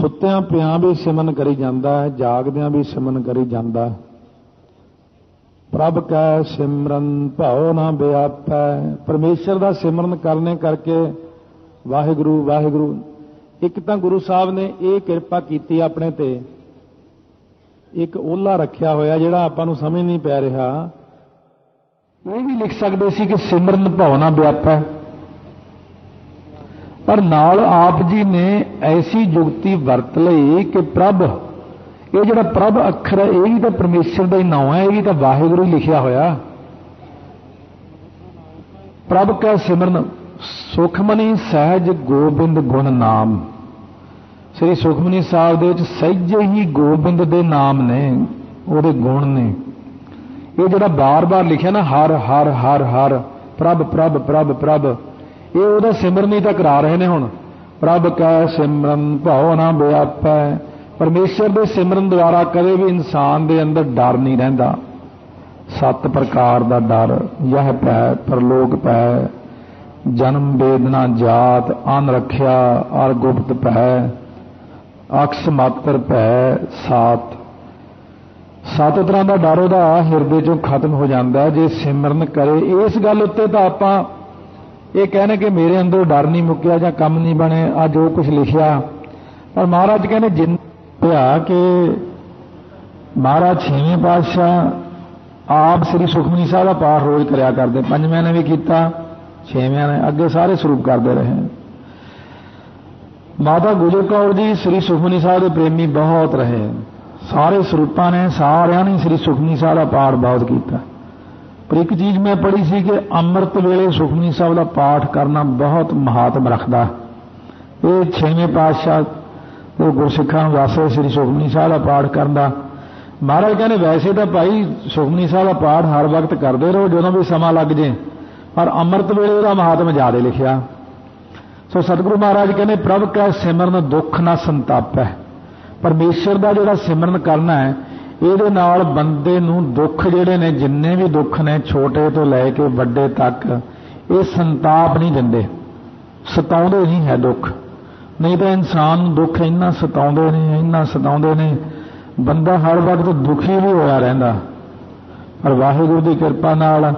ਸੁੱਤਿਆਂ ਪਿਆਂ ਵੀ ਸਿਮਰਨ ਕਰੀ ਜਾਂਦਾ ਹੈ, ਜਾਗਦਿਆਂ ਵੀ ਸਿਮਨ ਕਰੀ ਜਾਂਦਾ ਹੈ। ਪ੍ਰਭ ਕੈ ਸਿਮਰਨ ਭਾਉ ਨਾ ਵਿਆਪੈ ਪਰਮੇਸ਼ਰ ਦਾ ਸਿਮਰਨ ਕਰਨੇ ਕਰਕੇ ਵਾਹਿਗੁਰੂ ਵਾਹਿਗੁਰੂ, ਇੱਕ ਤਾਂ ਗੁਰੂ ਸਾਹਿਬ ਨੇ ਇਹ ਕਿਰਪਾ ਕੀਤੀ ਆਪਣੇ ਤੇ। ਇੱਕ ਓਲਾ ਰੱਖਿਆ ਹੋਇਆ ਜਿਹੜਾ ਆਪਾਂ ਨੂੰ ਸਮਝ ਨਹੀਂ ਪੈ ਰਿਹਾ। ਇਹ ਵੀ ਲਿਖ ਸਕਦੇ ਸੀ ਕਿ ਸਿਮਰਨ ਭਾਵਨਾ ਵਿਆਪੈ ਪਰ ਨਾਲ ਆਪ ਜੀ ਨੇ ਐਸੀ ਜੁਗਤੀ ਵਰਤ ਲਈ ਕਿ ਪ੍ਰਭ, ਇਹ ਜਿਹੜਾ ਪ੍ਰਭ ਅੱਖਰ ਹੈ, ਇਹ ਵੀ ਤਾਂ ਪਰਮੇਸ਼ਰ ਦਾ ਹੀ ਨਾਮ ਹੈ, ਇਹ ਵੀ ਤਾਂ ਵਾਹਿਗੁਰੂ ਹੀ ਲਿਖਿਆ ਹੋਇਆ। ਪ੍ਰਭ ਕਾ ਸਿਮਰਨ, ਸੁਖਮਨੀ ਸਹਿਜ ਗੋਬਿੰਦ ਗੁਣ ਨਾਮ। ਸ੍ਰੀ ਸੁਖਮਨੀ ਸਾਹਿਬ ਦੇ ਵਿੱਚ ਸਹਿਜੇ ਹੀ ਗੋਬਿੰਦ ਦੇ ਨਾਮ ਨੇ, ਉਹਦੇ ਗੁਣ ਨੇ। ਇਹ ਜਿਹੜਾ ਬਾਰ-ਬਾਰ ਲਿਖਿਆ ਨਾ, ਹਰ ਹਰ ਹਰ ਹਰ, ਪ੍ਰਭ ਪ੍ਰਭ ਪ੍ਰਭ ਪ੍ਰਭ ਇਹ ਉਹਦਾ ਸਿਮਰਨ ਹੀ ਤਾਂ ਕਰਾ ਰਹੇ ਨੇ ਹੁਣ। ਪ੍ਰਭ ਕਾ ਸਿਮਰਨ ਭਾਉ ਨਾ ਵਿਆਪੈ ਪਰਮੇਸ਼ਰ ਦੇ ਸਿਮਰਨ ਦੁਆਰਾ ਕਦੇ ਵੀ ਇਨਸਾਨ ਦੇ ਅੰਦਰ ਡਰ ਨਹੀਂ ਰਹਿੰਦਾ। ਸੱਤ ਪ੍ਰਕਾਰ ਦਾ ਡਰ, ਯਹ ਪੈ, ਪਰਲੋਕ ਪੈ। ਜਨਮ ਵੇਦਨਾ ਜਾਤ, ਅਨ ਰੱਖਿਆ, ਅਰ ਗੁਪਤ ਭੈ ਅਕਸ ਮਾਤਰ ਭੈ ਸਾਤ। ਸੱਤ ਤਰ੍ਹਾਂ ਦਾ ਡਰ ਉਹਦਾ ਹਿਰਦੇ ਚੋਂ ਖਤਮ ਹੋ ਜਾਂਦਾ ਜੇ ਸਿਮਰਨ ਕਰੇ, ਇਸ ਗੱਲ ਉੱਤੇ ਤਾਂ ਆਪਾਂ ਇਹ ਕਹਿੰਦੇ ਕਿ ਮੇਰੇ ਅੰਦਰ ਡਰ ਨਹੀਂ ਮੁੱਕਿਆ ਜਾਂ ਕੰਮ ਨਹੀਂ ਬਣੇ ਆ ਜੋ ਕੁਝ ਲਿਖਿਆ। ਪਰ ਮਹਾਰਾਜ ਕਹਿੰਦੇ ਜਿੰਨ ਪਿਆ ਕਿ ਮਹਾਰਾਜ ਛੇਵੇਂ ਪਾਤਸ਼ਾਹ ਆਪ ਸ੍ਰੀ ਸੁਖਮਨੀ ਸਾਹਿਬ ਦਾ ਪਾਠ ਰੋਜ਼ ਕਰਿਆ ਕਰਦੇ। ਪੰਜਵੇਂ ਨੇ ਵੀ ਕੀਤਾ ਛੇਵੇਂ ਨੇ, ਅੱਗੇ ਸਾਰੇ ਸਰੂਪ ਕਰਦੇ ਰਹੇ। ਮਾਤਾ ਗੁਜਰ ਕੌਰ ਜੀ ਸ੍ਰੀ ਸੁਖਮਨੀ ਸਾਹਿਬ ਦੇ ਪ੍ਰੇਮੀ ਬਹੁਤ ਰਹੇ। ਸਾਰੇ ਸਰੂਪਾਂ ਨੇ ਸਾਰਿਆਂ ਨੇ ਸ੍ਰੀ ਸੁਖਮਨੀ ਸਾਹਿਬ ਦਾ ਪਾਠ ਬਹੁਤ ਕੀਤਾ। ਪਰ ਇੱਕ ਚੀਜ਼ ਮੈਂ ਪੜ੍ਹੀ ਸੀ ਕਿ ਅੰਮ੍ਰਿਤ ਵੇਲੇ ਸੁਖਮਨੀ ਸਾਹਿਬ ਦਾ ਪਾਠ ਕਰਨਾ ਬਹੁਤ ਮਹਾਤਮ ਰੱਖਦਾ। ਇਹ ਛੇਵੇਂ ਪਾਤਸ਼ਾਹ ਉਹ ਗੁਰਸਿੱਖਾਂ ਨੂੰ ਵਾਸਤੇ ਸ੍ਰੀ ਸੁਖਮਨੀ ਸਾਹਿਬ ਦਾ ਪਾਠ ਕਰਨ ਦਾ। ਮਹਾਰਾਜ ਕਹਿੰਦੇ, ਵੈਸੇ ਤਾਂ ਭਾਈ ਸੁਖਮਨੀ ਸਾਹਿਬ ਦਾ ਪਾਠ ਹਰ ਵਕਤ ਕਰਦੇ ਰਹੋ, ਜਦੋਂ ਵੀ ਸਮਾਂ ਲੱਗ ਜੇ। ਪਰ ਅੰਮ੍ਰਿਤ ਵੇਲੇ ਉਹਦਾ ਮਹਾਤਮ ਜ਼ਿਆਦਾ ਲਿਖਿਆ। ਸੋ ਸਤਿਗੁਰੂ ਮਹਾਰਾਜ ਕਹਿੰਦੇ, ਪ੍ਰਭ ਕਾ ਸਿਮਰਨ ਦੁੱਖ ਨਾ ਸੰਤਾਪੈ। ਪਰਮੇਸ਼ਰ ਦਾ ਜਿਹੜਾ ਸਿਮਰਨ ਕਰਨਾ ਹੈ ਇਹਦੇ ਨਾਲ ਬੰਦੇ ਨੂੰ ਦੁੱਖ ਜਿਹੜੇ ਨੇ, ਜਿੰਨੇ ਵੀ ਦੁੱਖ ਨੇ, ਛੋਟੇ ਤੋਂ ਲੈ ਕੇ ਵੱਡੇ ਤੱਕ, ਇਹ ਸੰਤਾਪ ਨਹੀਂ ਦਿੰਦੇ। ਸਤਾਉਂਦੇ ਨਹੀਂ ਹੈ ਦੁੱਖ। ਨਹੀਂ ਤਾਂ ਇਨਸਾਨ ਨੂੰ ਦੁੱਖ ਇੰਨਾ ਸਤਾਉਂਦੇ ਨੇ, ਇੰਨਾ ਸਤਾਉਂਦੇ ਨੇ, ਬੰਦਾ ਹਰ ਵਕਤ ਦੁਖੀ ਵੀ ਹੋਇਆ ਰਹਿੰਦਾ। ਪਰ ਵਾਹਿਗੁਰੂ ਦੀ ਕਿਰਪਾ ਨਾਲ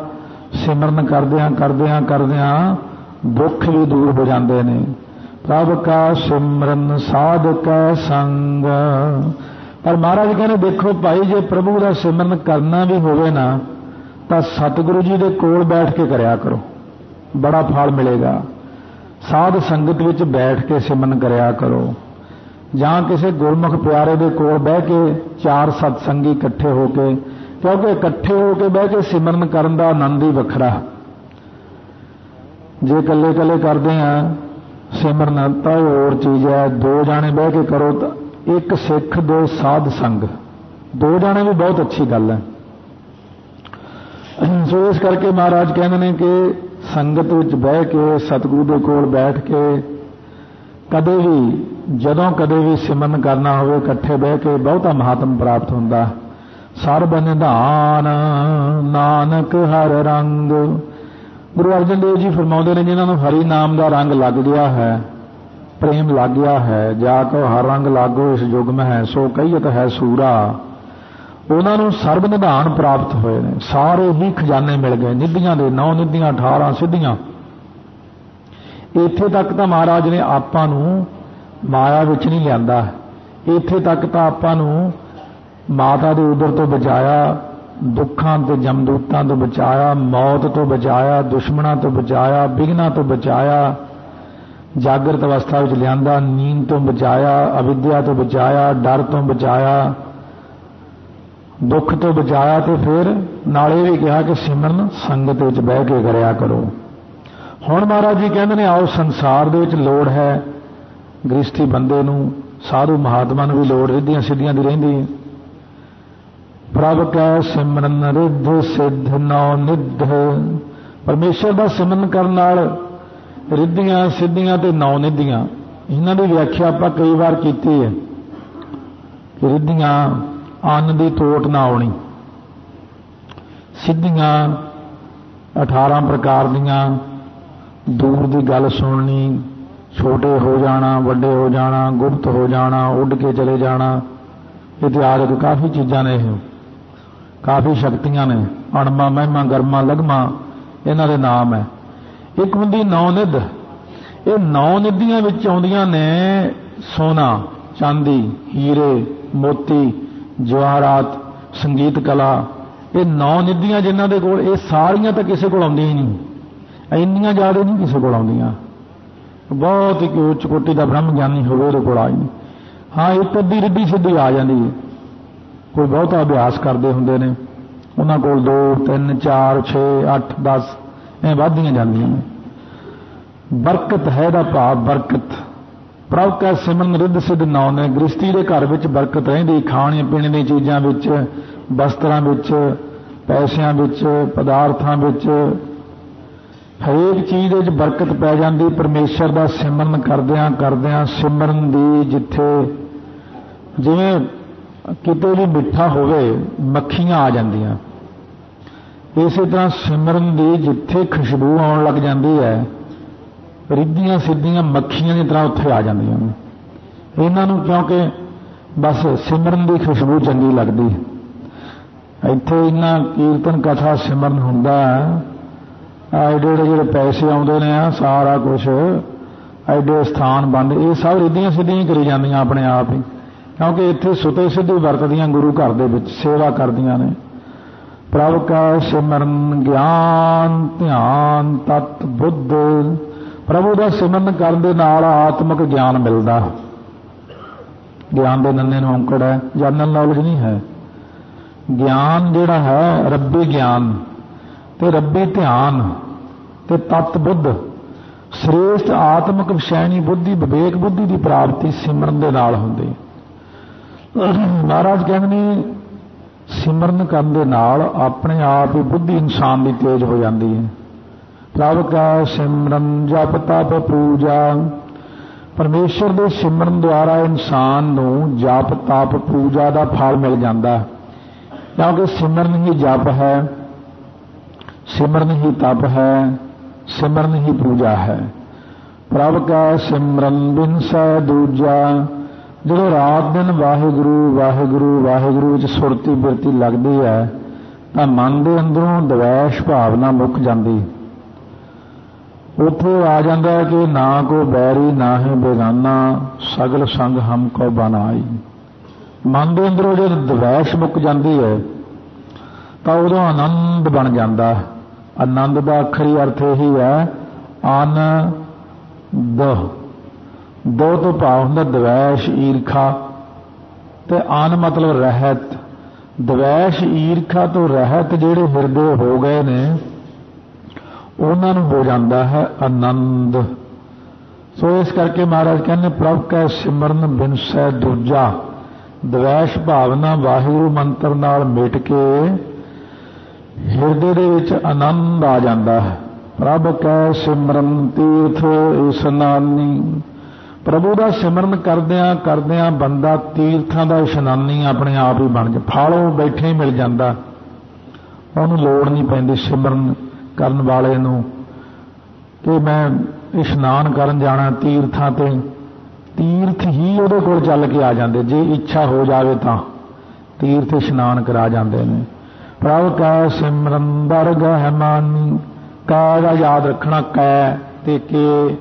ਸਿਮਰਨ ਕਰਦਿਆਂ ਕਰਦਿਆਂ ਕਰਦਿਆਂ ਦੁੱਖ ਵੀ ਦੂਰ ਹੋ ਜਾਂਦੇ ਨੇ। ਪ੍ਰਭ ਕਾ ਸਿਮਰਨ ਸਾਧ ਸੰਗ। ਪਰ ਮਹਾਰਾਜ ਕਹਿੰਦੇ, ਦੇਖੋ ਭਾਈ, ਜੇ ਪ੍ਰਭੂ ਦਾ ਸਿਮਰਨ ਕਰਨਾ ਵੀ ਹੋਵੇ ਨਾ, ਤਾਂ ਸਤਿਗੁਰੂ ਜੀ ਦੇ ਕੋਲ ਬੈਠ ਕੇ ਕਰਿਆ ਕਰੋ। ਬੜਾ ਫਲ ਮਿਲੇਗਾ। ਸਾਧ ਸੰਗਤ ਵਿੱਚ ਬੈਠ ਕੇ ਸਿਮਰਨ ਕਰਿਆ ਕਰੋ। ਜਾਂ ਕਿਸੇ ਗੁਰਮੁਖ ਪਿਆਰੇ ਦੇ ਕੋਲ ਬਹਿ ਕੇ ਚਾਰ ਸਤਸੰਗੀ ਇਕੱਠੇ ਹੋ ਕੇ, ਕਿਉਂਕਿ ਇਕੱਠੇ ਹੋ ਕੇ ਬਹਿ ਕੇ ਸਿਮਰਨ ਕਰਨ ਦਾ ਆਨੰਦ ਹੀ ਵੱਖਰਾ। ਜੇ ਇਕੱਲੇ ਇਕੱਲੇ ਕਰਦੇ ਆ, ਸਿਮਰਨ ਤਾਂ ਹੋਰ ਚੀਜ਼ ਹੈ, ਦੋ ਜਾਣੇ ਬਹਿ ਕੇ ਕਰੋ ਤਾਂ ਇੱਕ ਸਿੱਖ, ਦੋ ਸਾਧ ਸੰਗ। ਦੋ ਜਾਣੇ ਵੀ ਬਹੁਤ ਅੱਛੀ ਗੱਲ ਹੈ। ਸੋ ਇਸ ਕਰਕੇ ਮਹਾਰਾਜ ਕਹਿੰਦੇ ਨੇ ਕਿ ਸੰਗਤ ਵਿੱਚ ਬਹਿ ਕੇ, ਸਤਿਗੁਰੂ ਦੇ ਕੋਲ ਬੈਠ ਕੇ ਕਦੇ ਵੀ, ਜਦੋਂ ਕਦੇ ਵੀ ਸਿਮਰਨ ਕਰਨਾ ਹੋਵੇ, ਇਕੱਠੇ ਬਹਿ ਕੇ ਬਹੁਤਾ ਮਹਾਤਮ ਪ੍ਰਾਪਤ ਹੁੰਦਾ। ਸਰਬ ਨਿਧਾਨ ਨਾਨਕ ਹਰ ਰੰਗ। ਗੁਰੂ ਅਰਜਨ ਦੇਵ ਜੀ ਫਰਮਾਉਂਦੇ ਨੇ ਜਿਨ੍ਹਾਂ ਨੂੰ ਹਰੀ ਨਾਮ ਦਾ ਰੰਗ ਲੱਗ ਗਿਆ ਹੈ। ਪ੍ਰੇਮ ਲੱਗ ਗਿਆ ਹੈ, ਜਾ ਕੋ ਹਰ ਰੰਗ ਲਾਗੋ ਇਸ ਯੁਗ ਮੈਂ ਹੈ, ਸੋ ਕਹੀਤ ਹੈ ਸੂਰਾ। ਉਹਨਾਂ ਨੂੰ ਸਰਬ ਨਿਧਾਨ ਪ੍ਰਾਪਤ ਹੋਏ ਨੇ। ਸਾਰੇ ਹੀ ਖਜ਼ਾਨੇ ਮਿਲ ਗਏ, ਨਿੱਧੀਆਂ ਦੇ ਨੌ ਨਿੱਧੀਆਂ 18 ਸਿੱਧੀਆਂ। ਇੱਥੇ ਤੱਕ ਤਾਂ ਮਹਾਰਾਜ ਨੇ ਆਪਾਂ ਨੂੰ ਮਾਇਆ ਵਿੱਚ ਨਹੀਂ ਲਿਆਂਦਾ। ਇੱਥੇ ਤੱਕ ਤਾਂ ਆਪਾਂ ਨੂੰ ਮਾਤਾ ਦੇ ਉਦਰ ਤੋਂ ਬਚਾਇਆ, ਦੁੱਖਾਂ ਤੇ ਜਮਦੂਤਾਂ ਤੋਂ ਬਚਾਇਆ, ਮੌਤ ਤੋਂ ਬਚਾਇਆ, ਦੁਸ਼ਮਣਾਂ ਤੋਂ ਬਚਾਇਆ ਬਿਗਨਾਂ ਤੋਂ ਬਚਾਇਆ ਜਾਗਰਤ ਅਵਸਥਾ ਵਿੱਚ ਲਿਆਂਦਾ, ਨੀਂਦ ਤੋਂ ਬਚਾਇਆ, ਅਵਿਦਿਆ ਤੋਂ ਬਚਾਇਆ, ਡਰ ਤੋਂ ਬਚਾਇਆ, ਦੁੱਖ ਤੋਂ ਬਚਾਇਆ ਤੇ ਫਿਰ ਨਾਲ ਇਹ ਵੀ ਕਿਹਾ ਕਿ ਸਿਮਰਨ ਸੰਗਤ ਵਿੱਚ ਬਹਿ ਕੇ ਕਰਿਆ ਕਰੋ। ਹੁਣ ਮਹਾਰਾਜ ਜੀ ਕਹਿੰਦੇ ਨੇ, ਆਓ ਸੰਸਾਰ ਦੇ ਵਿੱਚ ਲੋੜ ਹੈ। ਗ੍ਰਸਥੀ ਬੰਦੇ ਨੂੰ, ਸਾਧੂ ਮਹਾਤਮਾ ਨੂੰ ਵੀ ਲੋੜ, ਰਿੱਧੀਆਂ ਸਿੱਧੀਆਂ ਦੀ ਰਹਿੰਦੀ ਹੈ। ਪ੍ਰਭ ਕੈ ਸਿਮਰਨ ਰਿੱਧ ਸਿੱਧ ਨੌ ਨਿਧ। ਪਰਮੇਸ਼ਰ ਦਾ ਸਿਮਰਨ ਕਰਨ ਨਾਲ ਰਿੱਧੀਆਂ, ਸਿੱਧੀਆਂ ਤੇ ਨੌ ਨਿੱਧੀਆਂ। ਇਹਨਾਂ ਦੀ ਵਿਆਖਿਆ ਆਪਾਂ ਕਈ ਵਾਰ ਕੀਤੀ ਹੈ ਰਿੱਧੀਆਂ ਅੰਨ ਦੀ ਤੋਟ ਨਾ ਆਉਣੀ। ਸਿੱਧੀਆਂ 18 ਪ੍ਰਕਾਰ ਦੀਆਂ, ਦੂਰ ਦੀ ਗੱਲ ਸੁਣਨੀ, ਛੋਟੇ ਹੋ ਜਾਣਾ, ਵੱਡੇ ਹੋ ਜਾਣਾ, ਗੁਪਤ ਹੋ ਜਾਣਾ, ਉੱਡ ਕੇ ਚਲੇ ਜਾਣਾ, ਇਤਿਹਾਸਕ ਕਾਫੀ ਚੀਜ਼ਾਂ ਨੇ ਇਹ। ਕਾਫੀ ਸ਼ਕਤੀਆਂ ਨੇ। ਅਣਮਾ, ਮਹਿਮਾ, ਗਰਮਾ, ਲਗਮਾ, ਇਹਨਾਂ ਦੇ ਨਾਮ ਹੈ। ਇੱਕ ਹੁੰਦੀ ਨੌ ਨਿਧ ਇਹ ਨੌ ਨਿਧੀਆਂ ਵਿੱਚ ਆਉਂਦੀਆਂ ਨੇ ਸੋਨਾ, ਚਾਂਦੀ, ਹੀਰੇ, ਮੋਤੀ, ਜਵਾਹਰਾਤ, ਸੰਗੀਤ ਕਲਾ। ਇਹ ਨੌ ਨਿਧੀਆਂ ਜਿਨ੍ਹਾਂ ਦੇ ਕੋਲ, ਇਹ ਸਾਰੀਆਂ ਤਾਂ ਕਿਸੇ ਕੋਲ ਆਉਂਦੀਆਂ ਹੀ ਨਹੀਂ। ਇੰਨੀਆਂ ਜ਼ਿਆਦਾ ਨਹੀਂ ਕਿਸੇ ਕੋਲ ਆਉਂਦੀਆਂ। ਬਹੁਤ ਹੀ ਉੱਚ ਕੋਟੀ ਦਾ ਬ੍ਰਹਮ ਗਿਆਨੀ ਹੋਵੇ, ਉਹਦੇ ਕੋਲ ਆਈ ਹਾਂ ਇੱਕ ਅੱਧੀ ਰਿੱਧੀ ਸਿੱਧੀ ਆ ਜਾਂਦੀ ਹੈ। ਕੋਈ ਬਹੁਤਾ ਅਭਿਆਸ ਕਰਦੇ ਹੁੰਦੇ ਨੇ। ਉਹਨਾਂ ਕੋਲ 2 3 4 6 8 10 ਇਹ ਵਧਦੀਆਂ ਜਾਂਦੀਆਂ ਨੇ। ਬਰਕਤ ਹੈ ਦਾ ਭਾਵ ਬਰਕਤ। ਪ੍ਰਭ ਕਾ ਸਿਮਰਨ ਰਿੱਧ ਸਿੱਧ ਨਾਉ ਨੇ ਗ੍ਰਸਤੀ ਦੇ ਘਰ ਵਿੱਚ ਬਰਕਤ ਰਹਿੰਦੀ, ਖਾਣੇ ਪੀਣ ਦੀਆਂ ਚੀਜ਼ਾਂ ਵਿੱਚ ਵਸਤਰਾਂ ਵਿੱਚ, ਪੈਸਿਆਂ ਵਿੱਚ, ਪਦਾਰਥਾਂ ਵਿੱਚ। ਹਰੇਕ ਚੀਜ਼ ਵਿੱਚ ਬਰਕਤ ਪੈ ਜਾਂਦੀ, ਪਰਮੇਸ਼ਰ ਦਾ ਸਿਮਰਨ ਕਰਦਿਆਂ ਕਰਦਿਆਂ, ਸਿਮਰਨ ਦੀ ਜਿੱਥੇ ਜਿਵੇਂ ਕਿਤੇ ਵੀ ਮਿੱਠਾ ਹੋਵੇ, ਮੱਖੀਆਂ ਆ ਜਾਂਦੀਆਂ। ਇਸੇ ਤਰ੍ਹਾਂ ਸਿਮਰਨ ਦੀ ਜਿੱਥੇ ਖੁਸ਼ਬੂ ਆਉਣ ਲੱਗ ਜਾਂਦੀ ਹੈ, ਰਿੱਧੀਆਂ ਸਿੱਧੀਆਂ ਮੱਖੀਆਂ ਦੀ ਤਰ੍ਹਾਂ ਉੱਥੇ ਆ ਜਾਂਦੀਆਂ ਨੇ। ਇਹਨਾਂ ਨੂੰ ਕਿਉਂਕਿ ਬਸ ਸਿਮਰਨ ਦੀ ਖੁਸ਼ਬੂ ਚੰਗੀ ਲੱਗਦੀ ਇੱਥੇ ਇੰਨਾ ਕੀਰਤਨ ਕਥਾ ਸਿਮਰਨ ਹੁੰਦਾ ਐਡੇ ਜਿਹੜੇ ਪੈਸੇ ਆਉਂਦੇ ਨੇ ਆ, ਸਾਰਾ ਕੁਝ ਐਡੇ ਸਥਾਨ ਬੰਦ, ਇਹ ਸਭ ਰਿੱਧੀਆਂ ਸਿੱਧੀਆਂ ਕਰੀ ਜਾਂਦੀਆਂ ਆਪਣੇ ਆਪ ਹੀ। ਕਿਉਂਕਿ ਇੱਥੇ ਸੁਤੇ ਸਿੱਧੇ ਵਰਤਦੀਆਂ ਗੁਰੂ ਘਰ ਦੇ ਵਿੱਚ, ਸੇਵਾ ਕਰਦੀਆਂ ਨੇ। ਪ੍ਰਭ ਕਾ ਸਿਮਰਨ ਗਿਆਨ, ਧਿਆਨ, ਤਤ, ਬੁੱਧ। ਪ੍ਰਭੂ ਦਾ ਸਿਮਰਨ ਕਰਨ ਦੇ ਨਾਲ ਆਤਮਿਕ ਗਿਆਨ ਮਿਲਦਾ। ਗਿਆਨ ਦੇ ਨੰਨੇ ਨੂੰ ਔਂਕੜ ਹੈ ਜਨਰਲ ਨੌਲੇਜ ਨਹੀਂ ਹੈ। ਗਿਆਨ ਜਿਹੜਾ ਹੈ, ਰੱਬੀ ਗਿਆਨ ਤੇ ਰੱਬੀ ਧਿਆਨ ਤੇ ਤਤ, ਬੁੱਧ। ਸ੍ਰੇਸ਼ਟ ਆਤਮਿਕ ਵਿਸ਼ੈਣੀ ਬੁੱਧੀ, ਵਿਵੇਕ ਬੁੱਧੀ ਦੀ ਪ੍ਰਾਪਤੀ ਸਿਮਰਨ ਦੇ ਨਾਲ ਹੁੰਦੀ। ਮਹਾਰਾਜ ਕਹਿੰਦੇ ਨੇ ਸਿਮਰਨ ਕਰਨ ਦੇ ਨਾਲ ਆਪਣੇ ਆਪ ਹੀ ਬੁੱਧੀ ਇਨਸਾਨ ਦੀ ਤੇਜ਼ ਹੋ ਜਾਂਦੀ ਹੈ। ਪ੍ਰਭ ਕਾ ਸਿਮਰਨ ਜਪ ਤਪ ਪੂਜਾ। ਪਰਮੇਸ਼ਰ ਦੇ ਸਿਮਰਨ ਦੁਆਰਾ ਇਨਸਾਨ ਨੂੰ ਜਪ ਤਪ ਪੂਜਾ ਦਾ ਫਲ ਮਿਲ ਜਾਂਦਾ ਕਿਉਂਕਿ ਸਿਮਰਨ ਹੀ ਜਪ ਹੈ, ਸਿਮਰਨ ਹੀ ਤਪ ਹੈ, ਸਿਮਰਨ ਹੀ ਪੂਜਾ ਹੈ। ਪ੍ਰਭ ਕਾ ਸਿਮਰਨ ਬਿਨ ਸੈ ਦੂਜਾ। ਜਦੋਂ ਰਾਤ ਦਿਨ ਵਾਹਿਗੁਰੂ ਵਾਹਿਗੁਰੂ ਵਾਹਿਗੁਰੂ ਵਿੱਚ ਸੁਰਤੀ ਬਿਰਤੀ ਲੱਗਦੀ ਹੈ, ਤਾਂ ਮਨ ਦੇ ਅੰਦਰੋਂ ਦਵੈਸ਼ ਭਾਵਨਾ ਮੁੱਕ ਜਾਂਦੀ। ਉੱਥੇ ਆ ਜਾਂਦਾ ਹੈ ਕਿ ਨਾ ਕੋ ਬੈਰੀ, ਨਾ ਹੀ ਬੇਗਾਨਾ, ਸਗਲ ਸੰਗ ਹਮ ਕੋ ਬਨਾਈ। ਮਨ ਦੇ ਅੰਦਰੋਂ ਜਦ ਦਵੈਸ਼ ਮੁੱਕ ਜਾਂਦੀ ਹੈ, ਤਾਂ ਉਦੋਂ ਆਨੰਦ ਬਣ ਜਾਂਦਾ ਆਨੰਦ ਦਾ ਅਖਰੀ ਅਰਥ ਇਹੀ ਹੈ ਅਨ ਦ ਦੋ ਤੋਂ ਭਾਵ ਹੁੰਦਾ, ਦਵੈਸ਼, ਈਰਖਾ। ਤੇ ਆਨ ਮਤਲਬ ਰਹਿਤ। ਦਵੈਸ਼, ਈਰਖਾ ਤੋਂ ਰਹਿਤ ਜਿਹੜੇ ਹਿਰਦੇ ਹੋ ਗਏ ਨੇ, ਉਹਨਾਂ ਨੂੰ ਹੋ ਜਾਂਦਾ ਹੈ ਆਨੰਦ। ਸੋ ਇਸ ਕਰਕੇ ਮਹਾਰਾਜ ਕਹਿੰਦੇ, ਪ੍ਰਭ ਕੈ ਸਿਮਰਨ ਬਿਨ ਸੈ ਦੂਜਾ। ਦਵੈਸ਼ ਭਾਵਨਾ ਵਾਹਿਗੁਰੂ ਮੰਤਰ ਨਾਲ ਮਿਟ ਕੇ ਹਿਰਦੇ ਦੇ ਵਿੱਚ ਆਨੰਦ ਆ ਜਾਂਦਾ ਹੈ। ਪ੍ਰਭ ਕੈ ਸਿਮਰਨ ਤੀਰਥ ਇਸਨਾਨੀ ਪ੍ਰਭੂ ਦਾ ਸਿਮਰਨ ਕਰਦਿਆਂ ਕਰਦਿਆਂ ਬੰਦਾ ਤੀਰਥਾਂ ਦਾ ਇਸ਼ਨਾਨੀ ਆਪਣੇ ਆਪ ਹੀ ਬਣ ਜਾ, ਫਾਲੋ ਬੈਠੇ ਹੀ ਮਿਲ ਜਾਂਦਾ। ਉਹਨੂੰ ਲੋੜ ਨਹੀਂ ਪੈਂਦੀ ਸਿਮਰਨ ਕਰਨ ਵਾਲੇ ਨੂੰ ਕਿ ਮੈਂ ਇਸ਼ਨਾਨ ਕਰਨ ਜਾਣਾ ਤੀਰਥਾਂ ਤੇ। ਤੀਰਥ ਹੀ ਉਹਦੇ ਕੋਲ ਚੱਲ ਕੇ ਆ ਜਾਂਦੇ, ਜੇ ਇੱਛਾ ਹੋ ਜਾਵੇ ਤਾਂ ਤੀਰਥ ਇਸ਼ਨਾਨ ਕਰਾ ਜਾਂਦੇ ਨੇ। ਪ੍ਰਭ ਕਾ ਸਿਮਰਨ ਦਰਗਹ ਮਾਨੀ, ਕਾ ਦਾ ਯਾਦ ਰੱਖਣਾ ਕੈ ਤੇ ਕੇ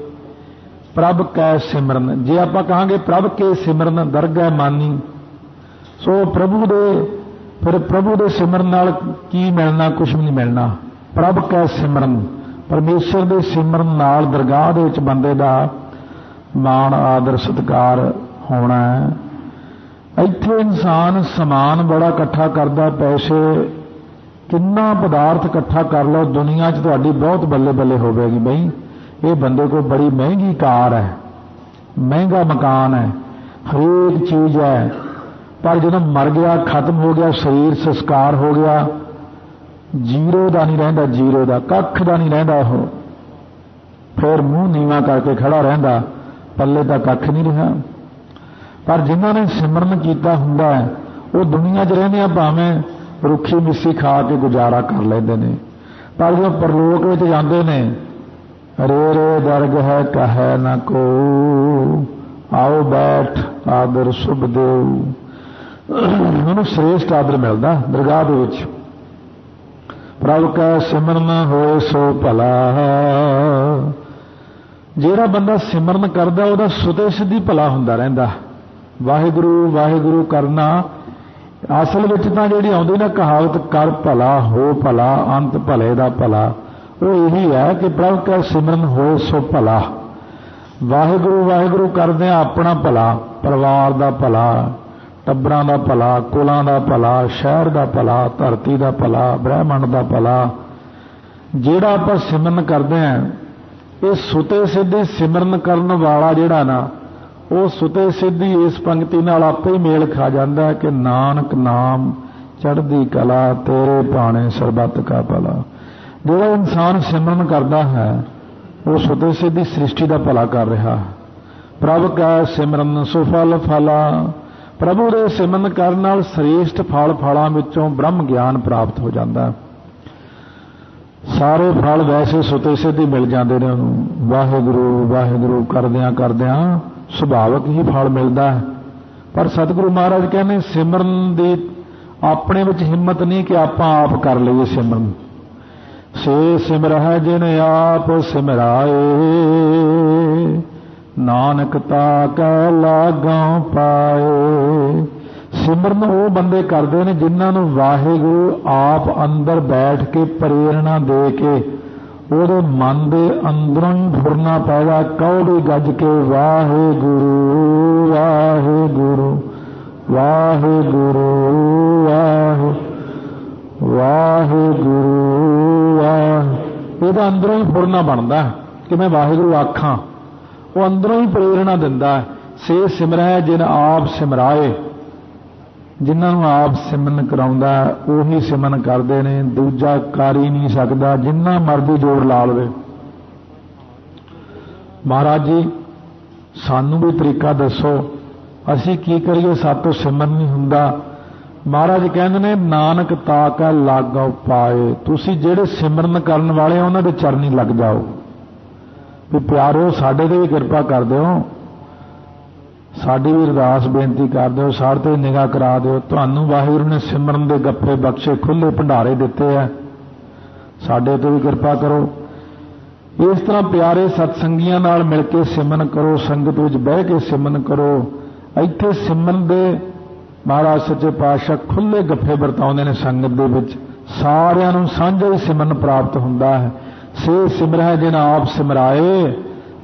ਪ੍ਰਭ ਕੈ ਸਿਮਰਨ। ਜੇ ਆਪਾਂ ਕਹਾਂਗੇ ਪ੍ਰਭ ਕੇ ਸਿਮਰਨ, ਦਰਗਹ ਮਾਨੀ, ਸੋ ਪ੍ਰਭੂ ਦੇ, ਫਿਰ ਪ੍ਰਭੂ ਦੇ ਸਿਮਰਨ ਨਾਲ ਕੀ ਮਿਲਣਾ? ਕੁਝ ਵੀ ਨਹੀਂ ਮਿਲਣਾ। ਪ੍ਰਭ ਕੈ ਸਿਮਰਨ। ਪਰਮੇਸ਼ਰ ਦੇ ਸਿਮਰਨ ਨਾਲ ਦਰਗਾਹ ਦੇ ਵਿੱਚ ਬੰਦੇ ਦਾ ਮਾਣ, ਆਦਰ, ਸਤਕਾਰ ਹੋਣਾ ਹੈ। ਇੱਥੇ ਇਨਸਾਨ ਸਮਾਨ ਬੜਾ ਇਕੱਠਾ ਕਰਦਾ, ਪੈਸੇ ਕਿੰਨਾ ਪਦਾਰਥ ਇਕੱਠਾ ਕਰ ਲਓ, ਦੁਨੀਆ 'ਚ ਤੁਹਾਡੀ ਬਹੁਤ ਬੱਲੇ ਬੱਲੇ ਹੋਵੇਗੀ ਬਈ। ਇਹ ਬੰਦੇ ਕੋਲ ਬੜੀ ਮਹਿੰਗੀ ਕਾਰ ਹੈ, ਮਹਿੰਗਾ ਮਕਾਨ ਹੈ, ਹਰੇਕ ਚੀਜ਼ ਹੈ। ਪਰ ਜਦੋਂ ਮਰ ਗਿਆ, ਖਤਮ ਹੋ ਗਿਆ, ਸਰੀਰ ਸੰਸਕਾਰ ਹੋ ਗਿਆ, ਜੀਰੋ ਦਾ ਨਹੀਂ ਰਹਿੰਦਾ, ਜੀਰੋ ਦਾ, ਕੱਖ ਦਾ ਨਹੀਂ ਰਹਿੰਦਾ ਉਹ। ਫਿਰ ਮੂੰਹ ਨੀਵਾ ਕਰਕੇ ਖੜਾ ਰਹਿੰਦਾ, ਪੱਲੇ ਤਾਂ ਕੱਖ ਨਹੀਂ ਰਿਹਾ। ਪਰ ਜਿਨ੍ਹਾਂ ਨੇ ਸਿਮਰਨ ਕੀਤਾ ਹੁੰਦਾ ਹੈ, ਉਹ ਦੁਨੀਆ 'ਚ ਰਹਿੰਦੇ ਆ, ਭਾਵੇਂ ਰੁੱਖੀ ਮਿੱਸੀ ਖਾ ਕੇ ਗੁਜ਼ਾਰਾ ਕਰ ਲੈਂਦੇ ਨੇ। ਪਰ ਜਦੋਂ ਪਰਲੋਕ ਵਿੱਚ ਜਾਂਦੇ ਨੇ ਰੇ ਰੇ ਦਰਗ ਹੈ ਕਹੈ ਨ ਕੋ ਆਓ ਬੈਠ, ਆਦਰ ਸੁਭ ਦੇਉ। ਉਹਨੂੰ ਸ੍ਰੇਸ਼ਟ ਆਦਰ ਮਿਲਦਾ ਦਰਗਾਹ ਦੇ ਵਿੱਚ। ਪ੍ਰਭ ਕਾ ਸਿਮਰਨ ਹੋਏ ਸੋ ਭਲਾ। ਜਿਹੜਾ ਬੰਦਾ ਸਿਮਰਨ ਕਰਦਾ, ਉਹਦਾ ਸੁਤੇ ਸਿੱਧੀ ਭਲਾ ਹੁੰਦਾ ਰਹਿੰਦਾ। ਵਾਹਿਗੁਰੂ ਵਾਹਿਗੁਰੂ ਕਰਨਾ। ਅਸਲ ਵਿੱਚ ਤਾਂ ਜਿਹੜੀ ਆਉਂਦੀ ਨਾ ਕਹਾਵਤ, ਕਰ ਭਲਾ, ਹੋ ਭਲਾ, ਅੰਤ ਭਲੇ ਦਾ ਭਲਾ। ਉਹ ਇਹੀ ਹੈ ਕਿ ਪ੍ਰਭ ਕਾ ਸਿਮਰਨ ਹੋਏ ਸੋ ਭਲਾ। ਵਾਹਿਗੁਰੂ ਵਾਹਿਗੁਰੂ ਕਰਦੇ ਆ ਆਪਣਾ ਭਲਾ। ਪਰਿਵਾਰ ਦਾ ਭਲਾ, ਟੱਬਰਾਂ ਦਾ ਭਲਾ, ਕੁਲਾਂ ਦਾ ਭਲਾ, ਸ਼ਹਿਰ ਦਾ ਭਲਾ, ਧਰਤੀ ਦਾ ਭਲਾ, ਬ੍ਰਹਿਮੰਡ ਦਾ ਭਲਾ। ਜਿਹੜਾ ਆਪਾਂ ਸਿਮਰਨ ਕਰਦੇ ਆ, ਇਹ ਸੁਤੇ ਸਿੱਧੇ ਸਿਮਰਨ ਕਰਨ ਵਾਲਾ ਜਿਹੜਾ ਨਾ, ਉਹ ਸੁਤੇ ਸਿੱਧੀ ਇਸ ਪੰਕਤੀ ਨਾਲ ਆਪੇ ਹੀ ਮੇਲ ਖਾ ਜਾਂਦਾ ਹੈ ਕਿ ਨਾਨਕ ਨਾਮ ਚੜ੍ਹਦੀ ਕਲਾ, ਤੇਰੇ ਭਾਣੇ ਸਰਬੱਤ ਕਾ ਭਲਾ। ਜਿਹੜਾ ਇਨਸਾਨ ਸਿਮਰਨ ਕਰਦਾ ਹੈ, ਉਹ ਸੁਤੇ ਸਿੱਧੀ ਸ੍ਰਿਸ਼ਟੀ ਦਾ ਭਲਾ ਕਰ ਰਿਹਾ ਹੈ। ਪ੍ਰਭ ਕਾ ਸਿਮਰਨ ਸੁਫਲ ਫਲਾ ਪ੍ਰਭੂ ਦੇ ਸਿਮਰਨ ਕਰਨ ਨਾਲ ਸ੍ਰੇਸ਼ਟ ਫਲ ਫਲਾਂ ਵਿੱਚੋਂ ਬ੍ਰਹਮ ਗਿਆਨ ਪ੍ਰਾਪਤ ਹੋ ਜਾਂਦਾ ਹੈ। ਸਾਰੇ ਫਲ ਵੈਸੇ ਸੁਤੇ ਸਿੱਧੀ ਮਿਲ ਜਾਂਦੇ ਨੇ। ਉਹਨੂੰ ਵਾਹਿਗੁਰੂ ਵਾਹਿਗੁਰੂ ਕਰਦਿਆਂ ਕਰਦਿਆਂ ਸੁਭਾਵਕ ਹੀ ਫਲ ਮਿਲਦਾ ਹੈ। ਪਰ ਸਤਿਗੁਰੂ ਮਹਾਰਾਜ ਕਹਿੰਦੇ ਸਿਮਰਨ ਦੀ ਆਪਣੇ ਵਿੱਚ ਹਿੰਮਤ ਨਹੀਂ ਕਿ ਆਪਾਂ ਆਪ ਕਰ ਲਈਏ ਸਿਮਰਨ। ਸੇ ਸਿਮਰਹਿ ਜਿਨ ਆਪ ਸਿਮਰਾਏ। ਨਾਨਕ ਤਾ ਕੈ ਲਾਗਾਂ ਪਾਏ। ਸਿਮਰਨ ਉਹ ਬੰਦੇ ਕਰਦੇ ਨੇ ਜਿਨ੍ਹਾਂ ਨੂੰ ਵਾਹਿਗੁਰੂ ਆਪ ਅੰਦਰ ਬੈਠ ਕੇ ਪ੍ਰੇਰਣਾ ਦੇ ਕੇ ਉਹਦੇ ਮਨ ਦੇ ਅੰਦਰੋਂ ਹੀ ਫੁਰਨਾ ਪੈਦਾ ਕੌੜੀ ਗੱਜ ਕੇ ਵਾਹਿਗੁਰੂ ਵਾਹਿਗੁਰੂ ਵਾਹਿਗੁਰੂ ਵਾਹਿ ਵਾਹਿਗੁਰੂ, ਵਾਹਿ, ਇਹਦਾ ਅੰਦਰੋਂ ਹੀ ਫੁਰਨਾ ਬਣਦਾ ਕਿ ਮੈਂ ਵਾਹਿਗੁਰੂ ਆਖਾਂ। ਉਹ ਅੰਦਰੋਂ ਹੀ ਪ੍ਰੇਰਣਾ ਦਿੰਦਾ ਸੇ ਸਿਮਰੈ ਜਿਨ ਆਪ ਸਿਮਰਾਏ। ਜਿਨ੍ਹਾਂ ਨੂੰ ਆਪ ਸਿਮਨ ਕਰਾਉਂਦਾ, ਉਹੀ ਸਿਮਨ ਕਰਦੇ ਨੇ, ਦੂਜਾ ਕਰ ਹੀ ਨਹੀਂ ਸਕਦਾ, ਜਿੰਨਾ ਮਰਜ਼ੀ ਜੋੜ ਲਾ ਲਵੇ। ਮਹਾਰਾਜ ਜੀ, ਸਾਨੂੰ ਵੀ ਤਰੀਕਾ ਦੱਸੋ, ਅਸੀਂ ਕੀ ਕਰੀਏ? ਸਾਤੋਂ ਸਿਮਰਨ ਨਹੀਂ ਹੁੰਦਾ। ਮਹਾਰਾਜ ਕਹਿੰਦੇ ਨੇ, ਨਾਨਕ ਤਾਕਾ ਲਾਗੋ ਪਾਏ ਤੁਸੀਂ ਜਿਹੜੇ ਸਿਮਰਨ ਕਰਨ ਵਾਲੇ ਉਹਨਾਂ ਦੇ ਚਰਨੀ ਲੱਗ ਜਾਓ। ਵੀ ਪਿਆਰੋ, ਸਾਡੇ ਤੇ ਵੀ ਕਿਰਪਾ ਕਰ ਦਿਓ। ਸਾਡੀ ਵੀ ਅਰਦਾਸ ਬੇਨਤੀ ਕਰ ਦਿਓ ਸਾਡੇ ਤੇ ਨਿਗਾਹ ਕਰਾ ਦਿਓ। ਤੁਹਾਨੂੰ ਵਾਹਿਗੁਰੂ ਨੇ ਸਿਮਰਨ ਦੇ ਗੱਫੇ ਬਖਸ਼ੇ ਖੁੱਲੇ ਭੰਡਾਰੇ ਦਿੱਤੇ ਆ। ਸਾਡੇ ਤੇ ਵੀ ਕਿਰਪਾ ਕਰੋ। ਇਸ ਤਰ੍ਹਾਂ ਪਿਆਰੇ ਸਤਸੰਗੀਆਂ ਨਾਲ ਮਿਲ ਕੇ ਸਿਮਰਨ ਕਰੋ, ਸੰਗਤ ਵਿੱਚ ਬਹਿ ਕੇ ਸਿਮਰਨ ਕਰੋ। ਇੱਥੇ ਸਿਮਰਨ ਦੇ ਮਹਾਰਾਜ ਸੱਚੇ ਪਾਤਸ਼ਾਹ ਖੁੱਲੇ ਗੱਫੇ ਵਰਤਾਉਂਦੇ ਨੇ ਸੰਗਤ ਦੇ ਵਿੱਚ। ਸਾਰਿਆਂ ਨੂੰ ਸਾਂਝਾ ਹੀ ਸਿਮਰਨ ਪ੍ਰਾਪਤ ਹੁੰਦਾ ਹੈ। ਸੇ ਸਿਮਰਹਿ ਜਿਨ ਆਪ ਸਿਮਰਾਏ,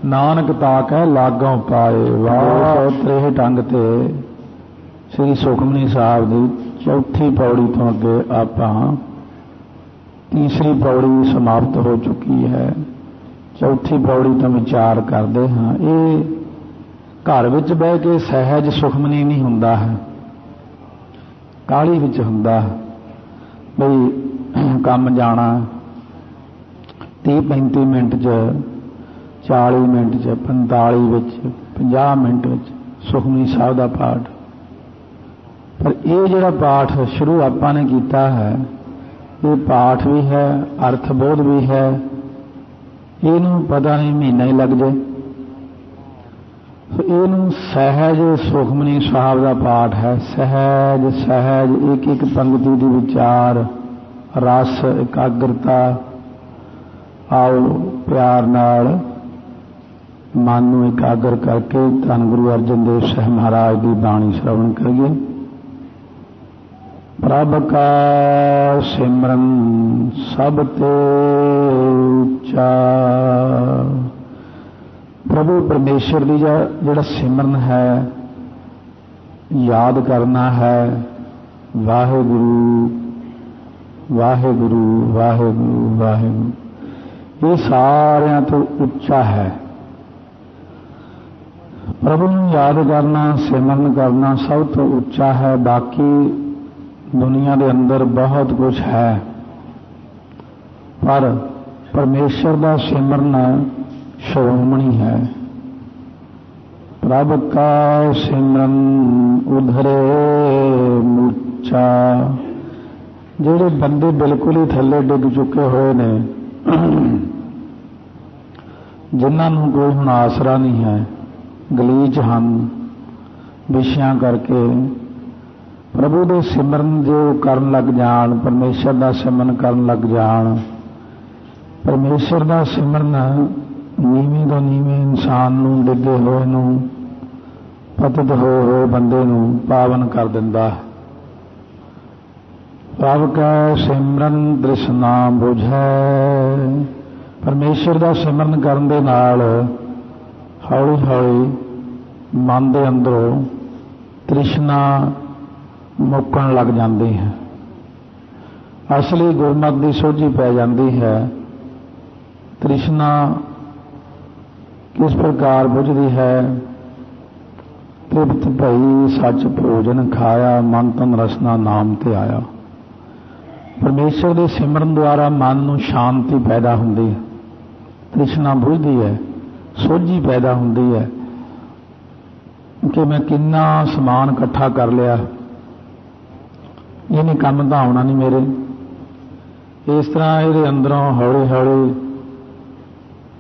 ਨਾਨਕ ਤਾਕ ਹੈ ਲਾਗੋਂ ਪਾਏ। ਵਾਹ। ਤ੍ਰੇਹ ਟੰਗ ਤੇ ਸ੍ਰੀ ਸੁਖਮਨੀ ਸਾਹਿਬ ਦੀ ਚੌਥੀ ਪੌੜੀ ਤੋਂ ਅੱਗੇ ਆਪਾਂ ਤੀਸਰੀ ਪੌੜੀ ਸਮਾਪਤ ਹੋ ਚੁੱਕੀ ਹੈ। ਚੌਥੀ ਪੌੜੀ ਤੋਂ ਵਿਚਾਰ ਕਰਦੇ ਹਾਂ। ਇਹ ਘਰ ਵਿੱਚ ਬਹਿ ਕੇ ਸਹਿਜ ਸੁਖਮਨੀ ਨਹੀਂ ਹੁੰਦਾ ਹੈ। ਕਾਲੀ ਵਿੱਚ ਹੁੰਦਾ ਬਈ ਕੰਮ ਜਾਣਾ 30 35 ਮਿੰਟ 'ਚ 40 ਮਿੰਟ 'ਚ 45 ਵਿੱਚ 50 ਮਿੰਟ ਵਿੱਚ ਸੁਖਮਨੀ ਸਾਹਿਬ ਦਾ ਪਾਠ। ਪਰ ਇਹ ਜਿਹੜਾ ਪਾਠ ਸ਼ੁਰੂ ਆਪਾਂ ਨੇ ਕੀਤਾ ਹੈ, ਇਹ ਪਾਠ ਵੀ ਹੈ, ਅਰਥ ਬੋਧ ਵੀ ਹੈ, ਇਹਨੂੰ ਪਤਾ ਨਹੀਂ ਮਹੀਨਾ ਹੀ ਲੱਗ ਜਾਏ। ਇਹਨੂੰ ਸਹਿਜ ਸੁਖਮਨੀ ਸਾਹਿਬ ਦਾ ਪਾਠ ਹੈ। ਸਹਿਜ ਸਹਿਜ ਇੱਕ ਇੱਕ ਪੰਕਤੀ ਦੀ ਵਿਚਾਰ, ਰਸ, ਇਕਾਗਰਤਾ, ਆਓ ਪਿਆਰ ਨਾਲ ਮਨ ਨੂੰ ਇਕਾਗਰ ਕਰਕੇ ਧੰਨ ਗੁਰੂ ਅਰਜਨ ਦੇਵ ਸਾਹਿਬ ਮਹਾਰਾਜ ਦੀ ਬਾਣੀ ਸ਼ਰਵਣ ਕਰੀਏ। ਪ੍ਰਭ ਕਾ ਸਿਮਰਨ ਸਭ ਤੇ ਉੱਚਾ ਪ੍ਰਭੂ ਪਰਮੇਸ਼ਰ ਦੀ ਜਿਹੜਾ ਸਿਮਰਨ ਹੈ, ਯਾਦ ਕਰਨਾ ਹੈ, ਵਾਹਿਗੁਰੂ ਵਾਹਿਗੁਰੂ ਵਾਹਿਗੁਰੂ ਵਾਹਿਗੁਰੂ। ਇਹ ਸਾਰਿਆਂ ਤੋਂ ਉੱਚਾ ਹੈ। ਪ੍ਰਭੂ ਨੂੰ ਯਾਦ ਕਰਨਾ, ਸਿਮਰਨ ਕਰਨਾ ਸਭ ਤੋਂ ਉੱਚਾ ਹੈ। ਬਾਕੀ ਦੁਨੀਆ ਦੇ ਅੰਦਰ ਬਹੁਤ ਕੁਝ ਹੈ। ਪਰ ਪਰਮੇਸ਼ਰ ਦਾ ਸਿਮਰਨ ਸ਼੍ਰੋਮਣੀ ਹੈ। ਪ੍ਰਭ ਕਾ ਸਿਮਰਨ ਉਧਰੇ ਮੁੱਚਾ। ਜਿਹੜੇ ਬੰਦੇ ਬਿਲਕੁਲ ਹੀ ਥੱਲੇ ਡਿੱਗ ਚੁੱਕੇ ਹੋਏ ਨੇ, ਜਿਨ੍ਹਾਂ ਨੂੰ ਕੋਈ ਹੁਣ ਆਸਰਾ ਨਹੀਂ ਹੈ, ਗਲੀਚ ਹਨ, ਵਿਸ਼ਿਆਂ ਕਰਕੇ। ਪ੍ਰਭੂ ਦੇ ਸਿਮਰਨ ਜੇ ਉਹ ਕਰਨ ਲੱਗ ਜਾਣ, ਪਰਮੇਸ਼ਰ ਦਾ ਸਿਮਰਨ ਕਰਨ ਲੱਗ ਜਾਣ, ਪਰਮੇਸ਼ਰ ਦਾ ਸਿਮਰਨ ਨੀਵੀਂ ਤੋਂ ਨੀਵੇਂ ਇਨਸਾਨ ਨੂੰ, ਡਿੱਗੇ ਹੋਏ ਨੂੰ, ਪਤਿਤ ਹੋਏ ਹੋਏ ਬੰਦੇ ਨੂੰ ਪਾਵਨ ਕਰ ਦਿੰਦਾ ਹੈ। ਪ੍ਰਭ ਕੈ, ਸਿਮਰਨ ਦ੍ਰਿਸ਼ਨਾ 부ਝੈ ਪਰਮੇਸ਼ਰ ਦਾ ਸਿਮਰਨ ਕਰਨ ਦੇ ਨਾਲ ਹੌਲੀ ਹੌਲੀ ਮਨ ਦੇ ਅੰਦਰੋਂ ਤ੍ਰਿਸ਼ਨਾ ਮੁੱਕਣ ਲੱਗ ਜਾਂਦੀ ਹੈ। ਅਸਲੀ ਗੁਰਮਤਿ ਦੀ ਸੋਝੀ ਪੈ ਜਾਂਦੀ ਹੈ। ਤ੍ਰਿਸ਼ਨਾ ਕਿਸ ਪ੍ਰਕਾਰ ਬੁਝਦੀ ਹੈ। ਤ੍ਰਿਪਤ ਭਈ ਸੱਚ ਭੋਜਨ ਖਾਇਆ, ਮਨ ਤਨ ਰਸਨਾ ਨਾਮ ਤੇ ਆਇਆ। ਪਰਮੇਸ਼ਰ ਦੇ ਸਿਮਰਨ ਦੁਆਰਾ ਮਨ ਨੂੰ ਸ਼ਾਂਤੀ ਪੈਦਾ ਹੁੰਦੀ ਹੈ। ਤ੍ਰਿਸ਼ਨਾ ਬੁਝਦੀ ਹੈ, ਸੋਝੀ ਪੈਦਾ ਹੁੰਦੀ ਹੈ ਕਿ ਮੈਂ ਕਿੰਨਾ ਸਮਾਨ ਇਕੱਠਾ ਕਰ ਲਿਆ। ਇਹਨੇ ਕੰਮ ਤਾਂ ਆਉਣਾ ਨਹੀਂ ਮੇਰੇ। ਇਸ ਤਰ੍ਹਾਂ ਇਹਦੇ ਅੰਦਰੋਂ ਹੌਲੀ ਹੌਲੀ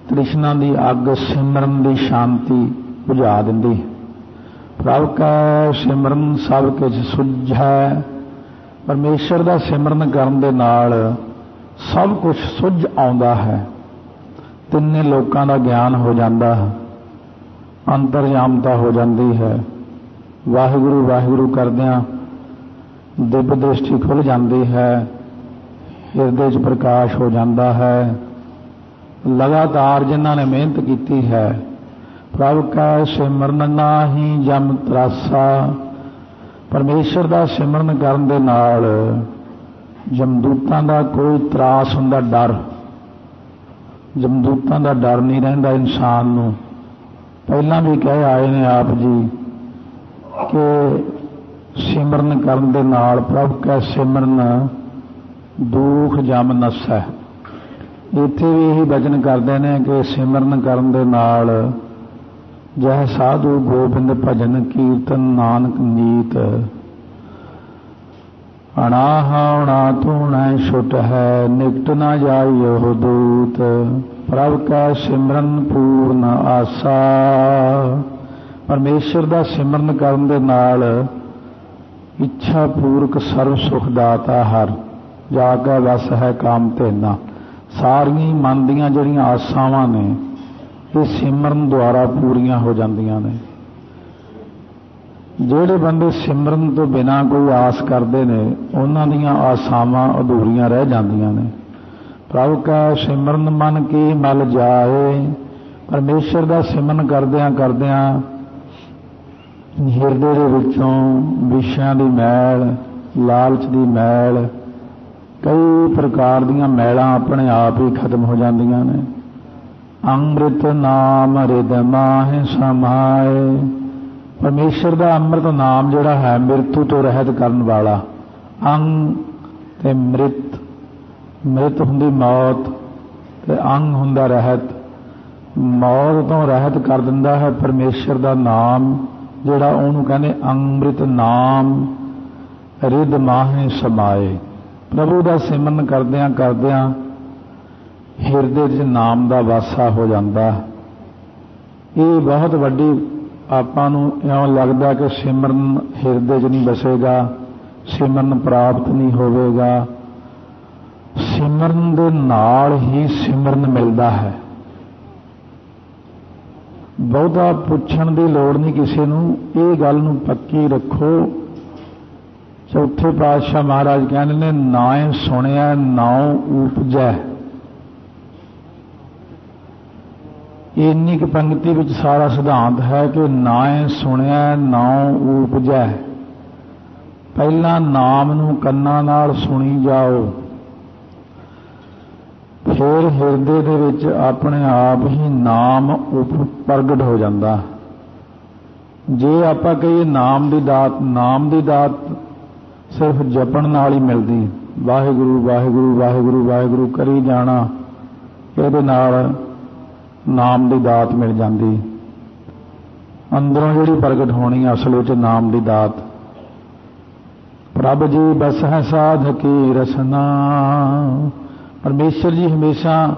ਤ੍ਰਿਸ਼ਨਾ ਦੀ ਅੱਗ, ਸਿਮਰਨ ਦੀ ਸ਼ਾਂਤੀ ਬੁਝਾ ਦਿੰਦੀ ਪ੍ਰਭ ਕਾ, ਸਿਮਰਨ ਸਭ ਕੁਝ ਸੁਝੈ ਪਰਮੇਸ਼ਰ ਦਾ ਸਿਮਰਨ ਕਰਨ ਦੇ ਨਾਲ ਸਭ ਕੁਝ ਸੁਝ ਆਉਂਦਾ ਹੈ। ਤਿੰਨੇ ਲੋਕਾਂ ਦਾ ਗਿਆਨ ਹੋ ਜਾਂਦਾ ਹੈ। ਅੰਤਰਯਾਮਤਾ ਹੋ ਜਾਂਦੀ ਹੈ। ਵਾਹਿਗੁਰੂ ਵਾਹਿਗੁਰੂ ਕਰਦਿਆਂ ਦਿਵ ਦ੍ਰਿਸ਼ਟੀ ਖੁੱਲ ਜਾਂਦੀ ਹੈ। ਹਿਰਦੇ 'ਚ ਪ੍ਰਕਾਸ਼ ਹੋ ਜਾਂਦਾ ਹੈ। ਲਗਾਤਾਰ ਜਿਨ੍ਹਾਂ ਨੇ ਮਿਹਨਤ ਕੀਤੀ ਹੈ, ਪ੍ਰਭ ਕਾ ਸਿਮਰਨ ਨਾਹੀ ਜਮ ਤਰਾਸਾ। ਪਰਮੇਸ਼ਰ ਦਾ ਸਿਮਰਨ ਕਰਨ ਦੇ ਨਾਲ ਜਮਦੂਤਾਂ ਦਾ ਕੋਈ ਤਰਾਸ ਹੁੰਦਾ ਡਰ। ਜਮਦੂਤਾਂ ਦਾ ਡਰ ਨਹੀਂ ਰਹਿੰਦਾ ਇਨਸਾਨ ਨੂੰ। ਪਹਿਲਾਂ ਵੀ ਕਹਿ ਆਏ ਨੇ ਆਪ ਜੀ ਕਿ ਸਿਮਰਨ ਕਰਨ ਦੇ ਨਾਲ ਪ੍ਰਭ ਕਾ ਸਿਮਰਨ ਦੁਖ ਜਮ ਨਸੈ। ਇੱਥੇ ਵੀ ਇਹੀ ਬਚਨ ਕਰਦੇ ਨੇ ਕਿ ਸਿਮਰਨ ਕਰਨ ਦੇ ਨਾਲ ਜਹ ਸਾਧੂ ਗੋਬਿੰਦ ਭਜਨ ਕੀਰਤਨ ਨਾਨਕ ਨੀਤ। ਅਣਾਹਣਾ ਤੂਣੈ ਛੁਟ ਹੈ, ਨਿਕਟ ਨਾ ਜਾਈਓ ਦੂਤ। ਪ੍ਰਭ ਕਾ ਸਿਮਰਨ ਪੂਰਨ ਆਸਾ। ਪਰਮੇਸ਼ਰ ਦਾ ਸਿਮਰਨ ਕਰਨ ਦੇ ਨਾਲ ਇੱਛਾ ਪੂਰਕ ਸਰਵ ਸੁਖ ਦਾਤਾ ਹਰ। ਜਾ ਕੇ ਵਸ ਹੈ ਕਾਮ ਤੇਨਾ ਸਾਰੀਆਂ ਮਨ ਦੀਆਂ ਜਿਹੜੀਆਂ ਆਸਾਵਾਂ ਨੇ, ਇਹ ਸਿਮਰਨ ਦੁਆਰਾ ਪੂਰੀਆਂ ਹੋ ਜਾਂਦੀਆਂ ਨੇ। ਜਿਹੜੇ ਬੰਦੇ ਸਿਮਰਨ ਤੋਂ ਬਿਨਾ ਕੋਈ ਆਸ ਕਰਦੇ ਨੇ, ਉਹਨਾਂ ਦੀਆਂ ਆਸਾਵਾਂ ਅਧੂਰੀਆਂ ਰਹਿ ਜਾਂਦੀਆਂ ਨੇ। ਪ੍ਰਭ ਕਾ ਸਿਮਰਨ ਮਨ ਕੀ ਮਲ ਜਾਏ? ਪਰਮੇਸ਼ਰ ਦਾ ਸਿਮਰਨ ਕਰਦਿਆਂ ਕਰਦਿਆਂ ਹਿਰਦੇ ਦੇ ਵਿੱਚੋਂ ਵਿਸ਼ਿਆਂ ਦੀ ਮੈਲ, ਲਾਲਚ ਦੀ ਮੈਲ ਕਈ ਪ੍ਰਕਾਰ ਦੀਆਂ ਮੈਲਾਂ ਆਪਣੇ ਆਪ ਹੀ ਖਤਮ ਹੋ ਜਾਂਦੀਆਂ ਨੇ। ਅੰਮ੍ਰਿਤ ਨਾਮ ਰਿਦ ਮਾਹਿ ਸਮਾਏ। ਪਰਮੇਸ਼ਰ ਦਾ ਅੰਮ੍ਰਿਤ ਨਾਮ ਜਿਹੜਾ ਹੈ, ਮ੍ਰਿਤੂ ਤੋਂ ਰਹਿਤ ਕਰਨ ਵਾਲਾ। ਅੰਗ ਤੇ ਮ੍ਰਿਤ। ਮ੍ਰਿਤ ਹੁੰਦੀ ਮੌਤ ਤੇ ਅੰਗ ਹੁੰਦਾ ਰਹਿਤ। ਮੌਤ ਤੋਂ ਰਹਿਤ ਕਰ ਦਿੰਦਾ ਹੈ ਪਰਮੇਸ਼ਰ ਦਾ ਨਾਮ, ਜਿਹੜਾ ਉਹਨੂੰ ਕਹਿੰਦੇ ਅੰਮ੍ਰਿਤ ਨਾਮ ਰਿਦ ਮਾਹਿ ਸਮਾਏ। ਪ੍ਰਭੂ ਦਾ ਸਿਮਰਨ ਕਰਦਿਆਂ ਕਰਦਿਆਂ ਹਿਰਦੇ 'ਚ ਨਾਮ ਦਾ ਵਾਸਾ ਹੋ ਜਾਂਦਾ। ਇਹ ਬਹੁਤ ਵੱਡੀ ਆਪਾਂ ਨੂੰ ਇਉਂ ਲੱਗਦਾ ਕਿ ਸਿਮਰਨ ਹਿਰਦੇ 'ਚ ਨਹੀਂ ਬਸੇਗਾ, ਸਿਮਰਨ ਪ੍ਰਾਪਤ ਨਹੀਂ ਹੋਵੇਗਾ। ਸਿਮਰਨ ਦੇ ਨਾਲ ਹੀ ਸਿਮਰਨ ਮਿਲਦਾ ਹੈ। ਬਹੁਤਾ ਪੁੱਛਣ ਦੀ ਲੋੜ ਨਹੀਂ ਕਿਸੇ ਨੂੰ, ਇਹ ਗੱਲ ਨੂੰ ਪੱਕੀ ਰੱਖੋ। ਚੌਥੇ ਪਾਤਸ਼ਾਹ ਮਹਾਰਾਜ ਕਹਿੰਦੇ ਨੇ ਨਾਏ ਸੁਣਿਆ ਨਾਉ ਉਪਜੈ। ਇੰਨੀ ਕੁ ਪੰਕਤੀ ਵਿੱਚ ਸਾਰਾ ਸਿਧਾਂਤ ਹੈ ਕਿ ਨਾਏ ਸੁਣਿਆ ਨਾਉ ਉਪਜੈ। ਪਹਿਲਾਂ ਨਾਮ ਨੂੰ ਕੰਨਾਂ ਨਾਲ ਸੁਣੀ ਜਾਓ। ਫਿਰ ਹਿਰਦੇ ਦੇ ਵਿੱਚ ਆਪਣੇ ਆਪ ਹੀ ਨਾਮ ਉਪ ਪ੍ਰਗਟ ਹੋ ਜਾਂਦਾ। ਜੇ ਆਪਾਂ ਕਹੀਏ ਨਾਮ ਦੀ ਦਾਤ, ਨਾਮ ਦੀ ਦਾਤ ਸਿਰਫ ਜਪਣ ਨਾਲ ਹੀ ਮਿਲਦੀ। ਵਾਹਿਗੁਰੂ ਵਾਹਿਗੁਰੂ ਵਾਹਿਗੁਰੂ ਵਾਹਿਗੁਰੂ ਕਰੀ ਜਾਣਾ, ਇਹਦੇ ਨਾਲ ਨਾਮ ਦੀ ਦਾਤ ਮਿਲ ਜਾਂਦੀ। ਅੰਦਰੋਂ ਜਿਹੜੀ ਪ੍ਰਗਟ ਹੋਣੀ ਅਸਲ ਵਿੱਚ ਨਾਮ ਦੀ ਦਾਤ। ਪ੍ਰਭ ਜੀ ਬਸ ਹੈ ਸਾਧ ਕੀ ਰਸਨਾ। ਪਰਮੇਸ਼ਰ ਜੀ ਹਮੇਸ਼ਾ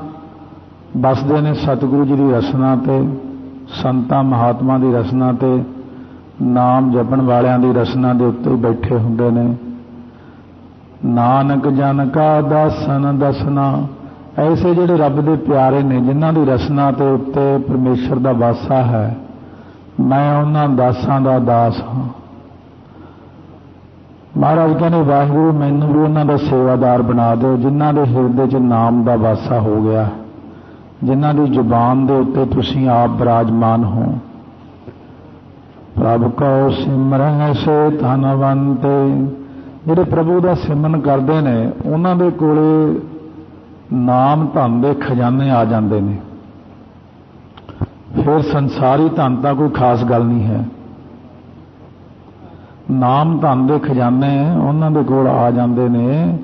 ਬਸਦੇ ਨੇ ਸਤਿਗੁਰੂ ਜੀ ਦੀ ਰਸਨਾ ਤੇ, ਸੰਤਾਂ ਮਹਾਤਮਾ ਦੀ ਰਸਨਾ ਤੇ। ਨਾਮ ਜਪਣ ਵਾਲਿਆਂ ਦੀ ਰਸਨਾ ਦੇ ਉੱਤੇ ਬੈਠੇ ਹੁੰਦੇ ਨੇ। ਨਾਨਕ ਜਨ ਕਾ ਦਸਨ ਦਸਨਾ। ਐਸੇ ਜਿਹੜੇ ਰੱਬ ਦੇ ਪਿਆਰੇ ਨੇ, ਜਿਨ੍ਹਾਂ ਦੀ ਰਸਨਾ ਤੇ ਉੱਤੇ ਪਰਮੇਸ਼ਰ ਦਾ ਵਾਸਾ ਹੈ, ਮੈਂ ਉਹਨਾਂ ਦਾਸਾਂ ਦਾ ਦਾਸ ਹਾਂ। ਮਹਾਰਾਜ ਕਹਿੰਦੇ, ਵਾਹਿਗੁਰੂ, ਮੈਨੂੰ ਵੀ ਉਹਨਾਂ ਦਾ ਸੇਵਾਦਾਰ ਬਣਾ ਦਿਓ, ਜਿਨ੍ਹਾਂ ਦੇ ਹਿਰਦੇ 'ਚ ਨਾਮ ਦਾ ਵਾਸਾ ਹੋ ਗਿਆ। ਜਿਨ੍ਹਾਂ ਦੀ ਜ਼ੁਬਾਨ ਦੇ ਉੱਤੇ ਤੁਸੀਂ ਆਪ ਬਿਰਾਜਮਾਨ ਹੋ। ਪ੍ਰਭ ਕੋ ਸਿਮਰਹਿ ਸੇ ਧਨਵੰਤੇ ਜਿਹੜੇ ਪ੍ਰਭੂ ਦਾ ਸਿਮਰਨ ਕਰਦੇ ਨੇ, ਉਹਨਾਂ ਦੇ ਕੋਲੇ ਨਾਮ ਧਨ ਦੇ ਖਜ਼ਾਨੇ ਆ ਜਾਂਦੇ ਨੇ। ਫਿਰ ਸੰਸਾਰੀ ਧਨ ਤਾਂ ਕੋਈ ਖਾਸ ਗੱਲ ਨਹੀਂ ਹੈ। ਨਾਮ ਧਨ ਦੇ ਖਜ਼ਾਨੇ ਉਹਨਾਂ ਦੇ ਕੋਲ ਆ ਜਾਂਦੇ ਨੇ।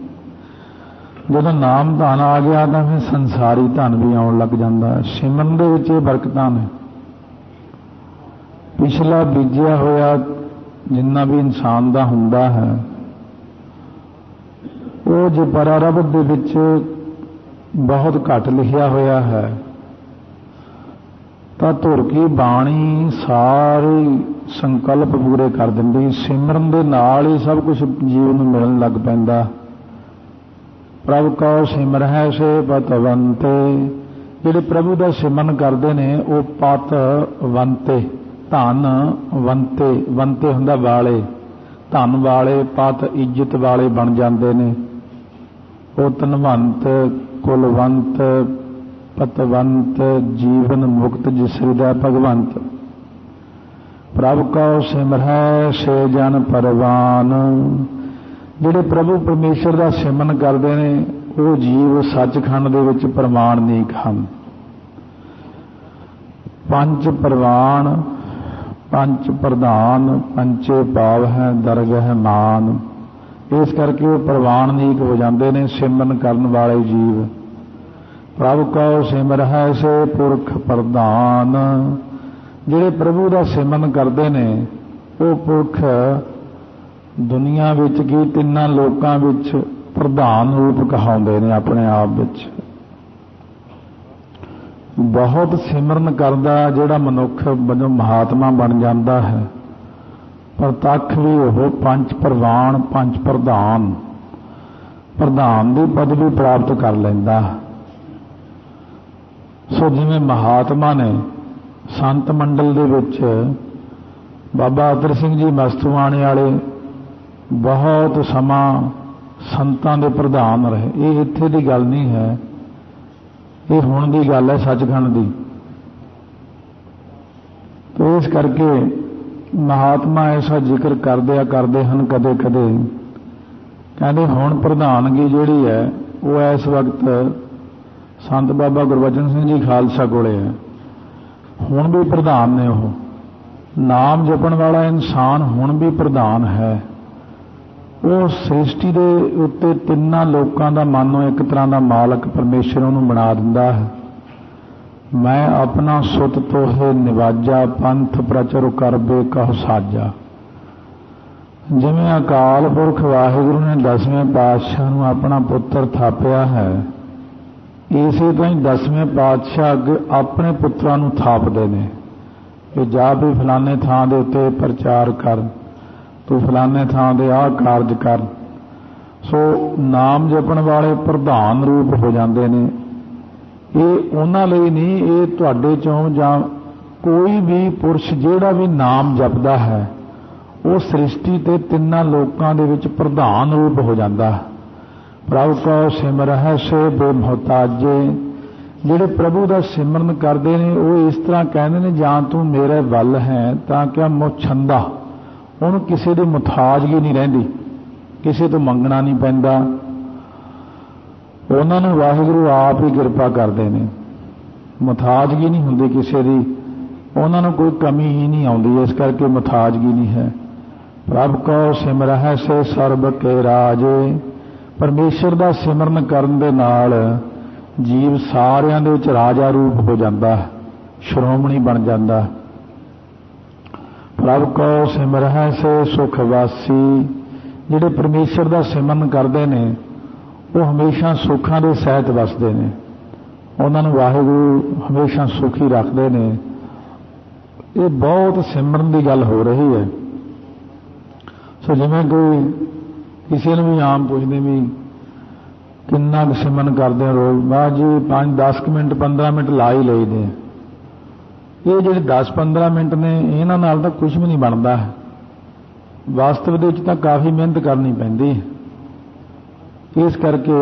ਜਦੋਂ ਨਾਮ ਧਨ ਆ ਗਿਆ ਤਾਂ ਫਿਰ ਸੰਸਾਰੀ ਧਨ ਵੀ ਆਉਣ ਲੱਗ ਜਾਂਦਾ ਸਿਮਰਨ ਦੇ ਵਿੱਚ ਇਹ ਬਰਕਤਾਂ ਨੇ। ਪਿਛਲਾ ਬੀਜਿਆ ਹੋਇਆ ਜਿੰਨਾ ਵੀ ਇਨਸਾਨ ਦਾ ਹੁੰਦਾ ਹੈ, ਉਹ ਜੇ ਪਰਾਰਬਧ ਦੇ ਵਿੱਚ ਬਹੁਤ ਘੱਟ ਲਿਖਿਆ ਹੋਇਆ ਹੈ, ਤਾਂ ਧੁਰ ਕੀ ਬਾਣੀ ਸਾਰੇ ਸੰਕਲਪ ਪੂਰੇ ਕਰ ਦਿੰਦੀ, ਸਿਮਰਨ ਦੇ ਨਾਲ ਹੀ ਸਭ ਕੁਝ ਜੀਵ ਨੂੰ ਮਿਲਣ ਲੱਗ ਪੈਂਦਾ। ਪ੍ਰਭ ਕੌਰ ਸਿਮਰ ਹੈ ਸੇ ਪਤਵੰਤੇ, ਜਿਹੜੇ ਪ੍ਰਭੂ ਦਾ ਸਿਮਰਨ ਕਰਦੇ ਨੇ, ਉਹ ਪਤ ਪਤਵੰਤੇ ਧਨ ਵੰਤੇ ਵੰਤੇ ਹੁੰਦਾ ਵਾਲੇ। ਧਨ ਵਾਲੇ, ਪਤ, ਇੱਜ਼ਤ ਵਾਲੇ ਬਣ ਜਾਂਦੇ ਨੇ। ਉਹ ਤਨਵੰਤ ਕੁਲਵੰਤ, ਪਤਵੰਤ, ਜੀਵਨ ਮੁਕਤ ਜਿਸ ਹਿਰਦੈ ਭਗਵੰਤ। ਪ੍ਰਭ ਕਉ ਸਿਮਰੈ ਸੇ ਜਨ ਪਰਵਾਨ। ਜਿਹੜੇ ਪ੍ਰਭੂ ਪਰਮੇਸ਼ਰ ਦਾ ਸਿਮਰਨ ਕਰਦੇ ਨੇ, ਉਹ ਜੀਵ ਸੱਚਖੰਡ ਦੇ ਵਿੱਚ ਪ੍ਰਮਾਣ ਪ੍ਰਮਾਣਿਕ ਹਨ। ਪੰਜ ਪ੍ਰਵਾਨ ਪੰਜ ਪ੍ਰਧਾਨ, ਪੰਚੇ ਪਾਵ ਹੈ ਦਰਗਹ ਮਾਨ ਇਸ ਕਰਕੇ ਉਹ ਪ੍ਰਵਾਨਿਕ ਹੋ ਜਾਂਦੇ ਨੇ ਸਿਮਰਨ ਕਰਨ ਵਾਲੇ ਜੀਵ। ਪ੍ਰਭ ਕਉ ਸਿਮਰਹਿ ਸੇ ਪੁਰਖ ਪ੍ਰਧਾਨ। ਜਿਹੜੇ ਪ੍ਰਭੂ ਦਾ ਸਿਮਰਨ ਕਰਦੇ ਨੇ, ਉਹ ਪੁਰਖ ਦੁਨੀਆ ਵਿੱਚ ਕੀ ਤਿੰਨਾਂ ਲੋਕਾਂ ਵਿੱਚ ਪ੍ਰਧਾਨ ਰੂਪ ਕਹਾਉਂਦੇ ਨੇ ਆਪਣੇ ਆਪ ਵਿੱਚ। ਬਹੁਤ ਸਿਮਰਨ ਕਰਦਾ ਜਿਹੜਾ ਮਨੁੱਖ ਵਜੋਂ ਮਹਾਤਮਾ ਬਣ ਜਾਂਦਾ ਹੈ। ਪ੍ਰਤੱਖ ਵੀ ਉਹ ਪੰਜ ਪ੍ਰਵਾਨ, ਪੰਜ ਪ੍ਰਧਾਨ ਪ੍ਰਧਾਨ ਦੀ ਪਦਵੀ ਪ੍ਰਾਪਤ ਕਰ ਲੈਂਦਾ ਸੋ ਜਿਵੇਂ ਮਹਾਤਮਾ ਨੇ ਸੰਤ ਮੰਡਲ ਦੇ ਵਿੱਚ ਬਾਬਾ ਅਤਰ ਸਿੰਘ ਜੀ ਮਸਤੂਆਣੇ ਵਾਲੇ ਬਹੁਤ ਸਮਾਂ ਸੰਤਾਂ ਦੇ ਪ੍ਰਧਾਨ ਰਹੇ। ਇਹ ਇੱਥੇ ਦੀ ਗੱਲ ਨਹੀਂ ਹੈ। ਇਹ ਹੁਣ ਦੀ ਗੱਲ ਹੈ ਸੱਚਖੰਡ ਦੀ। ਤੋ ਇਸ ਕਰਕੇ ਮਹਾਤਮਾ ਐਸਾ ਜ਼ਿਕਰ ਕਰਦੇ ਆ, ਕਰਦੇ ਹਨ ਕਦੇ ਕਦੇ ਕਹਿੰਦੇ ਹੁਣ ਪ੍ਰਧਾਨਗੀ ਜਿਹੜੀ ਹੈ, ਉਹ ਇਸ ਵਕਤ ਸੰਤ ਬਾਬਾ ਗੁਰਬਚਨ ਸਿੰਘ ਜੀ ਖਾਲਸਾ ਕੋਲੇ ਹੈ। ਹੁਣ ਵੀ ਪ੍ਰਧਾਨ ਨੇ ਉਹ। ਨਾਮ ਜਪਣ ਵਾਲਾ ਇਨਸਾਨ ਹੁਣ ਵੀ ਪ੍ਰਧਾਨ ਹੈ। ਉਹ ਸ੍ਰਿਸ਼ਟੀ ਦੇ ਉੱਤੇ ਤਿੰਨਾਂ ਲੋਕਾਂ ਦਾ ਮਾਨੋ ਇੱਕ ਤਰ੍ਹਾਂ ਦਾ ਮਾਲਕ ਪਰਮੇਸ਼ਰ ਉਹਨੂੰ ਬਣਾ ਦਿੰਦਾ ਹੈ। ਮੈਂ ਆਪਣਾ ਸੁਤ ਤੋਹੇ ਨਿਵਾਜਾ, ਪੰਥ ਪ੍ਰਚਰ ਕਰਬੇ ਕਹ ਸਾਜਾ। ਜਿਵੇਂ ਅਕਾਲ ਪੁਰਖ ਵਾਹਿਗੁਰੂ ਨੇ ਦਸਵੇਂ ਪਾਤਸ਼ਾਹ ਨੂੰ ਆਪਣਾ ਪੁੱਤਰ ਥਾਪਿਆ ਹੈ, ਇਸੇ ਤਰ੍ਹਾਂ ਹੀ ਦਸਵੇਂ ਪਾਤਸ਼ਾਹ ਅੱਗੇ ਆਪਣੇ ਪੁੱਤਰਾਂ ਨੂੰ ਥਾਪਦੇ ਨੇ। ਕਿ ਜਾ ਵੀ ਫਲਾਣੇ ਥਾਂ ਦੇ ਉੱਤੇ ਪ੍ਰਚਾਰ ਕਰਨ। ਤੂੰ ਫਲਾਣੇ ਥਾਂ ਦੇ ਆਹ ਕਾਰਜ ਕਰ। ਸੋ ਨਾਮ ਜਪਣ ਵਾਲੇ ਪ੍ਰਧਾਨ ਰੂਪ ਹੋ ਜਾਂਦੇ ਨੇ। ਇਹ ਉਹਨਾਂ ਲਈ ਨਹੀਂ, ਇਹ ਤੁਹਾਡੇ ਚੋਂ ਜਾਂ ਕੋਈ ਵੀ ਪੁਰਸ਼ ਜਿਹੜਾ ਵੀ ਨਾਮ ਜਪਦਾ ਹੈ, ਉਹ ਸ੍ਰਿਸ਼ਟੀ ਤੇ ਤਿੰਨਾਂ ਲੋਕਾਂ ਦੇ ਵਿੱਚ ਪ੍ਰਧਾਨ ਰੂਪ ਹੋ ਜਾਂਦਾ ਹੈ। ਪ੍ਰਭ ਕੋ ਸਿਮਰਹਿ ਸੇ ਬੇਮਹਤਾਜੇ ਜਿਹੜੇ ਪ੍ਰਭੂ ਦਾ ਸਿਮਰਨ ਕਰਦੇ ਨੇ, ਉਹ ਇਸ ਤਰ੍ਹਾਂ ਕਹਿੰਦੇ ਨੇ, ਜਾਂ ਤੂੰ ਮੇਰੇ ਵੱਲ ਹੈ, ਤਾਂ ਕਿ ਮੁਛੰਦਾ ਉਹਨੂੰ ਕਿਸੇ ਦੀ ਮੁਤਾਜਗੀ ਨਹੀਂ ਰਹਿੰਦੀ, ਕਿਸੇ ਤੋਂ ਮੰਗਣਾ ਨਹੀਂ ਪੈਂਦਾ। ਉਹਨਾਂ ਨੂੰ ਵਾਹਿਗੁਰੂ ਆਪ ਹੀ ਕਿਰਪਾ ਕਰਦੇ ਨੇ। ਮੁਤਾਜਗੀ ਨਹੀਂ ਹੁੰਦੀ ਕਿਸੇ ਦੀ। ਉਹਨਾਂ ਨੂੰ ਕੋਈ ਕਮੀ ਹੀ ਨਹੀਂ ਆਉਂਦੀ, ਇਸ ਕਰਕੇ ਮੁਤਾਜਗੀ ਨਹੀਂ ਹੈ। ਪ੍ਰਭ ਕੋ ਸਿਮਰਹਿ ਸੇ ਸਰਬ ਕੇ ਰਾਜੇ। ਪਰਮੇਸ਼ਰ ਦਾ ਸਿਮਰਨ ਕਰਨ ਦੇ ਨਾਲ ਜੀਵ ਸਾਰਿਆਂ ਦੇ ਵਿੱਚ ਰਾਜਾ ਰੂਪ ਹੋ ਜਾਂਦਾ ਸ਼੍ਰੋਮਣੀ ਬਣ ਜਾਂਦਾ ਪ੍ਰਭ ਕੋ ਸਿਮਰਹਿ ਸੇ ਸੁਖ ਵਾਸੀ। ਜਿਹੜੇ ਪਰਮੇਸ਼ਰ ਦਾ ਸਿਮਰਨ ਕਰਦੇ ਨੇ, ਉਹ ਹਮੇਸ਼ਾ ਸੁੱਖਾਂ ਦੇ ਸਹਿਤ ਵਸਦੇ ਨੇ। ਉਹਨਾਂ ਨੂੰ ਵਾਹਿਗੁਰੂ ਹਮੇਸ਼ਾ ਸੁਖੀ ਰੱਖਦੇ ਨੇ। ਇਹ ਬਹੁਤ ਸਿਮਰਨ ਦੀ ਗੱਲ ਹੋ ਰਹੀ ਹੈ। ਸੋ ਜਿਵੇਂ ਕੋਈ ਕਿਸੇ ਨੂੰ ਵੀ ਆਮ ਪੁੱਛਦੇ ਵੀ ਕਿੰਨਾ ਕੁ ਸਿਮਰਨ ਕਰਦੇ ਹੋ ਰੋਜ਼, ਬਾਅਦ ਜੀ 5 10 ਮਿੰਟ 15 ਮਿੰਟ ਲਾ ਹੀ ਲਈਦੇ ਆ। ਇਹ ਜਿਹੜੇ 10-15 ਮਿੰਟ ਨੇ, ਇਹਨਾਂ ਨਾਲ ਤਾਂ ਕੁਝ ਵੀ ਨਹੀਂ ਬਣਦਾ। ਵਾਸਤਵ ਦੇ ਵਿੱਚ ਤਾਂ ਕਾਫੀ ਮਿਹਨਤ ਕਰਨੀ ਪੈਂਦੀ ਇਸ ਕਰਕੇ